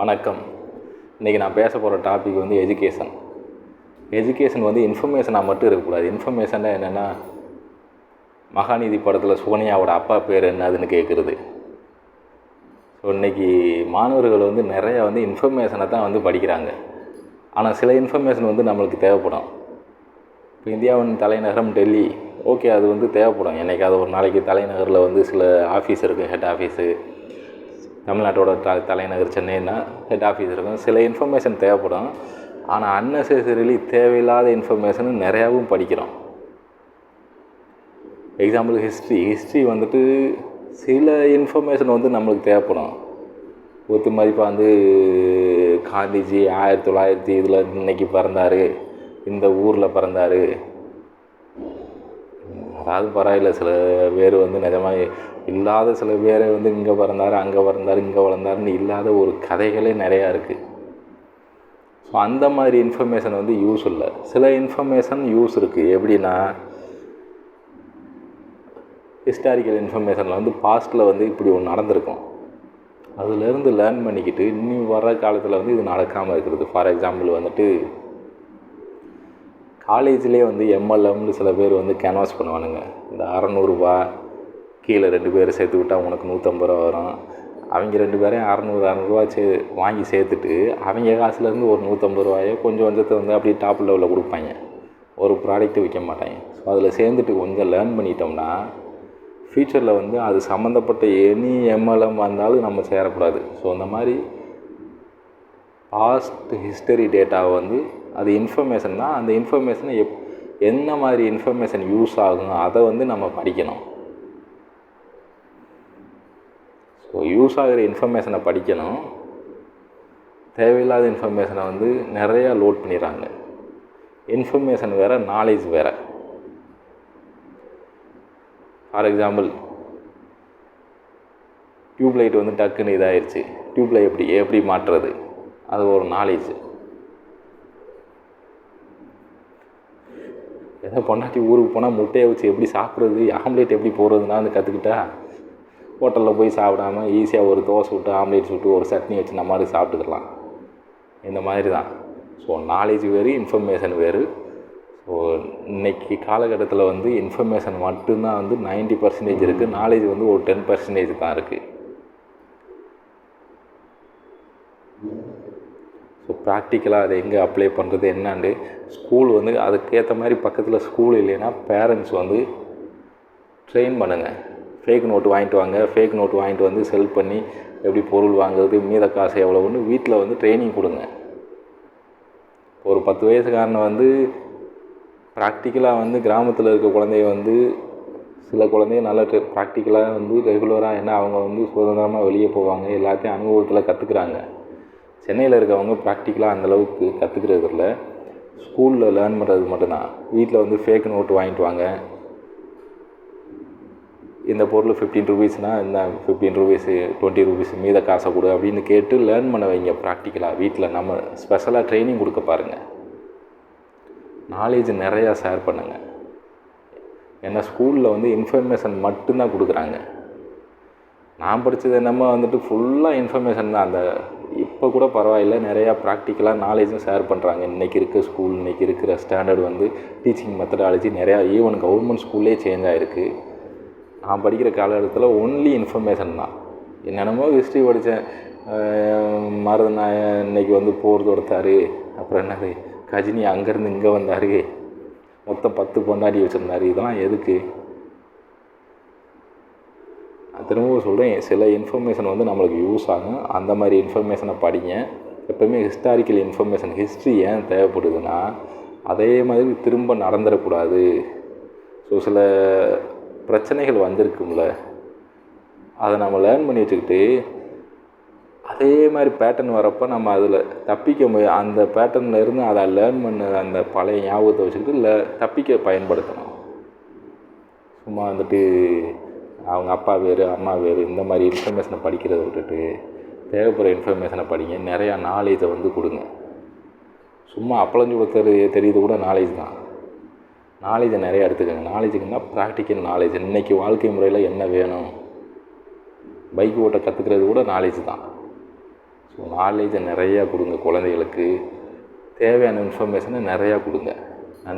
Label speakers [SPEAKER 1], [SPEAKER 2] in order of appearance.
[SPEAKER 1] வணக்கம். இன்றைக்கி நான் பேச போகிற டாபிக் வந்து எஜுகேஷன் எஜுகேஷன் வந்து இன்ஃபர்மேஷனாக மட்டும் இருக்கக்கூடாது. இன்ஃபர்மேஷனாக என்னென்னா மகாநீதி படத்தில் சுகன்யாவோட அப்பா பேர் என்னதுன்னு கேட்குறது ஸோ இன்றைக்கி மாணவர்கள் வந்து நிறையா வந்து இன்ஃபர்மேஷனை தான் வந்து படிக்கிறாங்க. ஆனால் சில இன்ஃபர்மேஷன் வந்து நம்மளுக்கு தேவைப்படும். இப்போ இந்தியாவின் தலைநகரம் டெல்லி. ஓகே அது வந்து தேவைப்படும். என்றைக்காவது ஒரு நாளைக்கு தலைநகரில் வந்து சில ஆஃபீஸ் இருக்குது ஹெட் ஆஃபீஸு தமிழ்நாட்டோட த தலைநகர் சென்னைன்னா ஹெட் ஆஃபீஸ் இருக்கும். சில இன்ஃபர்மேஷன் தேவைப்படும். ஆனால் அன்னெசரிலி தேவையில்லாத இன்ஃபர்மேஷன் நிறையாவும் படிக்கிறோம். எக்ஸாம்பிள் ஹிஸ்ட்ரி ஹிஸ்ட்ரி வந்துட்டு சில இன்ஃபர்மேஷன் வந்து நம்மளுக்கு தேவைப்படும். ஒத்து மதிப்பாக வந்து காந்திஜி ஆயிரத்தி தொள்ளாயிரத்தி இதில் இன்னைக்கு பிறந்தார். இந்த ஊரில் பிறந்தார். அதாவது பரவாயில்ல. சில பேர் வந்து நிஜமாக இல்லாத சில பேர் வந்து இங்கே பிறந்தார் அங்கே பிறந்தார் இங்கே வளர்ந்தாருன்னு இல்லாத ஒரு கதைகளே நிறையா இருக்குது ஸோ அந்த மாதிரி இன்ஃபர்மேஷன் வந்து யூஸ் இல்லை. சில இன்ஃபர்மேஷன் யூஸ் இருக்குது எப்படின்னா ஹிஸ்டாரிக்கல் இன்ஃபர்மேஷனில் வந்து பாஸ்ட்டில் வந்து இப்படி ஒன்று நடந்திருக்கும். அதுலேருந்து லேர்ன் பண்ணிக்கிட்டு இன்னும் வர்ற காலத்தில் வந்து இது நடக்காமல் இருக்கிறது. ஃபார் எக்ஸாம்பிள் வந்துட்டு காலேஜ்லேயே வந்து எம்எல்எம்னு சில பேர் வந்து கேன்வாஸ் பண்ணுவானுங்க. இந்த அறநூறுபா கீழே ரெண்டு பேரை சேர்த்து விட்டால் உனக்கு நூற்றம்பது ரூபா வரும். அவங்க ரெண்டு பேரையும் அறநூறு அறநூறுவா சே வாங்கி சேர்த்துட்டு அவங்க காசுலேருந்து ஒரு நூற்றம்பது ரூபாயோ கொஞ்சம் கொஞ்சத்தை வந்து அப்படியே டாப் லெவலில் கொடுப்பாங்க. ஒரு ப்ராடக்ட்டு விற்க மாட்டாங்க. ஸோ அதில் சேர்ந்துட்டு கொஞ்சம் லேர்ன் பண்ணிட்டோம்னா ஃப்யூச்சரில் வந்து அது சம்மந்தப்பட்ட எனி எம்எல்எம் வந்தாலும் நம்ம சேரக்கூடாது. ஸோ அந்த மாதிரி பாஸ்ட் ஹிஸ்டரி டேட்டாவை வந்து அது இன்ஃபர்மேஷன் தான். அந்த இன்ஃபர்மேஷனை எப் என்ன மாதிரி இன்ஃபர்மேஷன் யூஸ் ஆகும் அதை வந்து நம்ம படிக்கணும். ஸோ யூஸ் ஆகிற இன்ஃபர்மேஷனை படிக்கணும். தேவையில்லாத இன்ஃபர்மேஷனை வந்து நிறையா லோட் பண்ணிடுறாங்க. இன்ஃபர்மேஷன் வேறு நாலேஜ் வேறு. ஃபார் எக்ஸாம்பிள் டியூப்லைட் வந்து டக்குன்னு இதாகிடுச்சு டியூப்லைட் எப்படி எப்படி மாற்றுறது? அது ஒரு நாலேஜ் ஏதோ பொண்டாட்டி ஊருக்கு போனால் முட்டையை வச்சு எப்படி சாப்பிட்றது ஆம்லேட் எப்படி போடுறதுன்னா வந்து கற்றுக்கிட்டா ஹோட்டலில் போய் சாப்பிடாம ஈஸியாக ஒரு தோசை விட்டு ஆம்லேட் சுட்டு ஒரு சட்னி வச்சு நம்ம மாதிரி சாப்பிட்டுக்கலாம். இந்த மாதிரி தான். ஸோ நாலேஜ் வேறு இன்ஃபர்மேஷன் வேறு. ஸோ இன்றைக்கி காலகட்டத்தில் வந்து இன்ஃபர்மேஷன் மட்டும்தான் வந்து நைன்ட்டி பர்சன்டேஜ் இருக்குது நாலேஜ் வந்து ஒரு டென் பர்சன்டேஜ் தான் இருக்குது ஸோ ப்ராக்டிக்கலாக அதை எங்கே அப்ளை பண்ணுறது என்னான்னு ஸ்கூல் வந்து அதுக்கேற்ற மாதிரி பக்கத்தில் ஸ்கூல் இல்லைன்னா பேரண்ட்ஸ் வந்து ட்ரெயின் பண்ணுங்கள் ஃபேக் நோட்டு வாங்கிட்டு வாங்க. ஃபேக் நோட்டு வாங்கிட்டு வந்து செல் பண்ணி எப்படி பொருள் வாங்குறது மீத காசு எவ்வளோன்னு வீட்டில் வந்து ட்ரைனிங் கொடுங்க. ஒரு பத்து வயசுக்காரனை வந்து ப்ராக்டிக்கலாக வந்து கிராமத்தில் இருக்க குழந்தைய வந்து சில குழந்தைய நல்லா ப்ராக்டிக்கலாக வந்து ரெகுலராக என்ன அவங்க வந்து சுதந்திரமாக வெளியே போவாங்க எல்லாத்தையும் அனுபவத்தில் கற்றுக்குறாங்க சென்னையில் இருக்கவங்க ப்ராக்டிக்கலாக அந்தளவுக்கு கற்றுக்கிறது இல்லை. ஸ்கூலில் லேர்ன் பண்ணுறது மட்டும்தான். வீட்டில் வந்து ஃபேக் நோட்டு வாங்கிட்டு வாங்க. இந்த பொருள் ஃபிஃப்டீன் ருபீஸ்னால் இந்த ஃபிஃப்டீன் ருபீஸு டுவெண்ட்டி ருபீஸ் மீத காசை கொடு அப்படின்னு கேட்டு லேர்ன் பண்ண வைங்க ப்ராக்டிக்கலாக வீட்டில் நம்ம ஸ்பெஷலாக ட்ரைனிங் கொடுக்க பாருங்கள் நாலேஜ் நிறையா ஷேர் பண்ணுங்கள் ஏன்னா ஸ்கூலில் வந்து இன்ஃபர்மேஷன் மட்டும்தான் கொடுக்குறாங்க. நான் படித்தது என்னமோ வந்துட்டு ஃபுல்லாக இன்ஃபர்மேஷன் தான். அந்த இப்போ கூட பரவாயில்ல. நிறையா ப்ராக்டிக்கலாக நாலேஜும் ஷேர் பண்ணுறாங்க இன்றைக்கி இருக்க ஸ்கூல் இன்றைக்கி இருக்கிற ஸ்டாண்டர்ட் வந்து டீச்சிங் மெத்தடாலஜி நிறையா ஈவன் கவர்மெண்ட் ஸ்கூல்லே சேஞ்ச் ஆகிருக்கு நான் படிக்கிற காலகட்டத்தில் ஒன்லி இன்ஃபர்மேஷன் தான். என்னென்னமோ ஹிஸ்ட்ரி படித்தேன். மருதநாய இன்னைக்கு வந்து போர் தொடுத்தார் அப்புறம் என்னது? கஜினி அங்கேருந்து இங்கே வந்தார். மொத்தம் பத்து பொண்டாடி வச்சுருந்தாரு. இதெல்லாம் எதுக்கு? திரும்பவும் சொல்கிறேன் சில இன்ஃபர்மேஷன் வந்து நம்மளுக்கு யூஸ் ஆகும். அந்த மாதிரி இன்ஃபர்மேஷனை படிங்க. எப்போயுமே ஹிஸ்டாரிக்கல் இன்ஃபர்மேஷன் ஹிஸ்ட்ரி ஏன் தேவைப்படுதுன்னா அதே மாதிரி திரும்ப நடந்துடக்கூடாது. ஸோ சில பிரச்சனைகள் வந்திருக்கும்ல. அதை நம்ம லேர்ன் பண்ணி வச்சுக்கிட்டு அதே மாதிரி பேட்டர்ன் வரப்போ நம்ம அதில் தப்பிக்க முடியும் அந்த பேட்டர்னில் இருந்து அதை லேர்ன் பண்ண அந்த பழைய ஞாபகத்தை வச்சுக்கிட்டு ல தப்பிக்க பயன்படுத்தணும். சும்மா வந்துட்டு அவங்க அப்பா வேறு அம்மா வேறு இந்த மாதிரி இன்ஃபர்மேஷனை படிக்கிறத விட்டுட்டு தேவைப்படுற இன்ஃபர்மேஷனை படிங்க நிறையா நாலேஜை வந்து கொடுங்க. சும்மா அப்பளஞ்சு தெரி தெரியுது கூட நாலேஜ் தான். நாலேஜை நிறையா எடுத்துக்கோங்க. நாலேஜுக்குன்னா ப்ராக்டிக்கல் நாலேஜ் இன்றைக்கி வாழ்க்கை முறையில் என்ன வேணும்? பைக் ஓட்ட கற்றுக்கிறது கூட நாலேஜ் தான். ஸோ நாலேஜை நிறையா கொடுங்க குழந்தைகளுக்கு. தேவையான இன்ஃபர்மேஷனை நிறையா கொடுங்க.